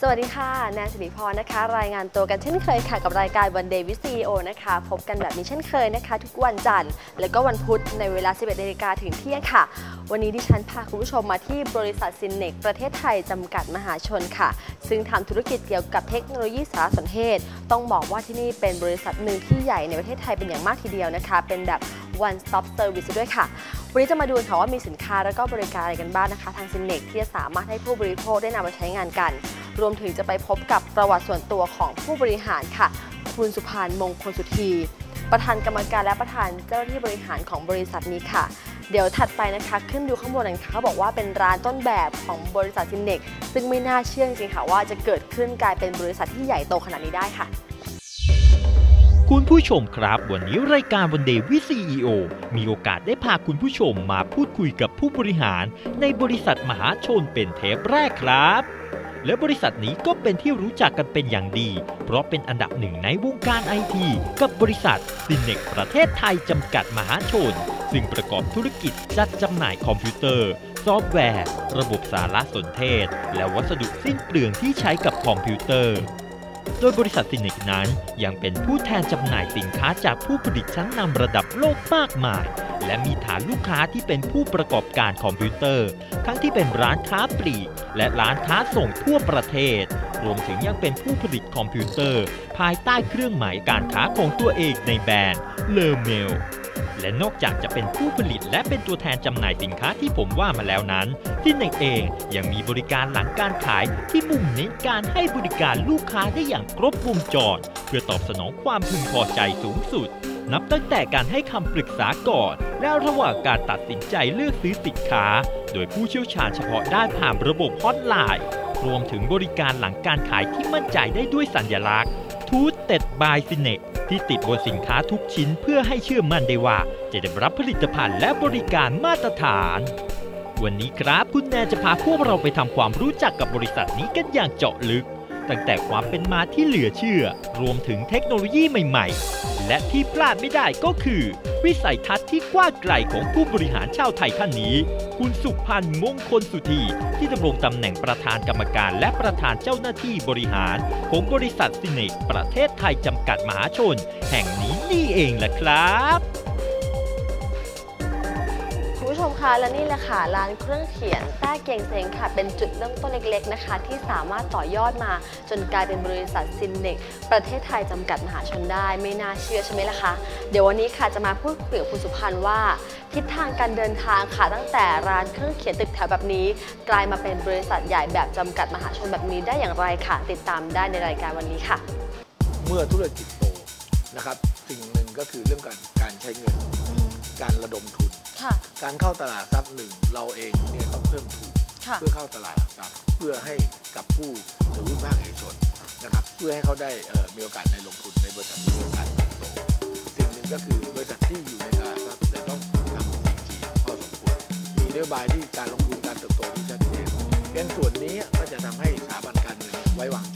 สวัสดีค่ะ แนนสิริพรนะคะ รายงานตัวกันเช่นเคยค่ะ กับรายการวันเดย์วิซีโอนะคะ พบกันแบบนี้เช่นเคยนะคะ ทุกวันจันทร์ และก็วันพุธในเวลา 11นาฬิกาถึงเที่ยงค่ะ วันนี้ดิฉันพาคุณผู้ชมมาที่บริษัทซินเนกประเทศไทย จำกัดมหาชนค่ะ ซึ่งทำธุรกิจเกี่ยวกับเทคโนโลยีสารสนเทศ ต้องบอกว่าที่นี่เป็นบริษัทหนึ่งที่ใหญ่ในประเทศไทยเป็นอย่างมากทีเดียวนะคะ เป็นแบบ one stop service ด้วยค่ะ วันนี้จะมาดูค่ะว่ามีสินค้าและก็บริการอะไรกันบ้างนะคะ ทางซินเนกที่จะสามารถให้ผู้บริโภคได้นำมาใช้งานกัน รวมถึงจะไปพบกับประวัติส่วนตัวของผู้บริหารค่ะ คุณสุพานมงคลสุธี ประธานกรรมการและประธานเจ้าหน้าที่บริหารของบริษัทนี้ค่ะ เดี๋ยวถัดไปนะคะขึ้นดูข้างบนกันค่ะเขาบอกว่าเป็นร้านต้นแบบของบริษัทซินเนกซึ่งไม่น่าเชื่อจริงค่ะว่าจะเกิดขึ้นกลายเป็นบริษัทที่ใหญ่โตขนาดนี้ได้ค่ะคุณผู้ชมครับ วันนี้รายการวันเดย์วิซีโอมีโอกาสได้พาคุณผู้ชมมาพูดคุยกับผู้บริหารในบริษัทมหาชนเป็นเทปแรกครับ และบริษัทนี้ก็เป็นที่รู้จักกันเป็นอย่างดี เพราะเป็นอันดับหนึ่งในวงการไอทีกับบริษัทซินเนกประเทศไทยจำกัดมหาชน ซึ่งประกอบธุรกิจจัดจำหน่ายคอมพิวเตอร์ ซอฟต์แวร์ ระบบสารสนเทศ และวัสดุสิ้นเปลืองที่ใช้กับคอมพิวเตอร์ โดยบริษัทซินเนกนั้น ยังเป็นผู้แทนจำหน่ายสินค้าจากผู้ผลิตชั้นนำระดับโลกมากมาย และมีฐานลูกค้าที่เป็นผู้ประกอบการคอมพิวเตอร์ ทั้งที่เป็นร้านค้าปลีก และร้านค้าส่งทั่วประเทศ รวมถึงยังเป็นผู้ผลิตคอมพิวเตอร์ ภายใต้เครื่องหมายการค้าของตัวเองในแบรนด์เลอเมล และนอกจากจะเป็นผู้ผลิตและเป็นตัวแทนจำหน่ายสินค้าที่ผมว่ามาแล้วนั้นซินเนกเองยังมีบริการหลังการขายที่มุ่งเน้นการให้บริการลูกค้าได้อย่างครบวงจร เพื่อตอบสนองความพึงพอใจสูงสุด นับตั้งแต่การให้คำปรึกษาก่อน และระหว่างการตัดสินใจเลือกซื้อสินค้า โดยผู้เชี่ยวชาญเฉพาะด้านผ่านระบบฮอตไลน์ รวมถึงบริการหลังการขายที่มั่นใจได้ด้วยสัญลักษณ์ทูตเต็ดบายซินเนก ที่ติดบนสินค้าทุกชิ้นเพื่อให้เชื่อมั่นได้ว่าจะได้รับผลิตภัณฑ์และบริการมาตรฐาน วันนี้ครับคุณแนนจะพาพวกเราไปทำความรู้จักกับบริษัทนี้กันอย่างเจาะลึก ตั้งแต่ความเป็นมาที่เหลือเชื่อ รวมถึงเทคโนโลยีใหม่ ๆ และที่พลาดไม่ได้ก็คือ วิสัยทัศน์ที่กว้างไกลของผู้บริหารชาวไทยท่านนี้ คุณสุพันธ์มงคลสุธีที่ดำรงตำแหน่งประธานกรรมการและประธานเจ้าหน้าที่บริหารของบริษัทซินเนกประเทศไทยจำกัดมหาชน แห่งนี้นี่เองแหละครับ คะและนี่แหละค่ะร้านเครื่องเขียนแต้เกียงเซ็งค่ะ เป็นจุดเริ่มต้นเล็กๆนะคะ ที่สามารถต่อยอดมาจนกลายเป็นบริษัทซินเนกประเทศไทยจำกัดมหาชนได้ไม่น่าเชื่อใช่ไหมล่ะคะ เดี๋ยววันนี้ค่ะจะมาพูดคุยกับคุณสุพันธ์ว่า ทิศทางการเดินทางค่ะตั้งแต่ร้านเครื่องเขียนตึกแถวแบบนี้ กลายมาเป็นบริษัทใหญ่แบบจำกัดมหาชนแบบนี้ได้อย่างไรค่ะ ติดตามได้ในรายการวันนี้ค่ะ เมื่อธุรกิจโตนะครับสิ่งหนึ่งก็คือเรื่องการการใช้เงินการระดมทุน ค่ะ การเข้าตลาดหลักทรัพย์หนึ่งเราเองเนี่ยต้องเพิ่มทุนค่ะเพื่อเข้าตลาดหลักทรัพย์เพื่อให้กับผู้ถือหุ้นภาคเอกชนนะครับ เพื่อให้เขาได้เอ่อมีโอกาสในลงทุนในบริษัทที่มีโอกาสเติบโตสิ่งหนึ่งก็คือบริษัทที่อยู่ในตลาดหลักทรัพย์จะต้องทำ 4G พอสมควรมีนโยบายที่การลงทุนการเติบโตที่ชัดเจนเป็นส่วนนี้ก็จะทำให้สถาบันการเงินไว้วางใจ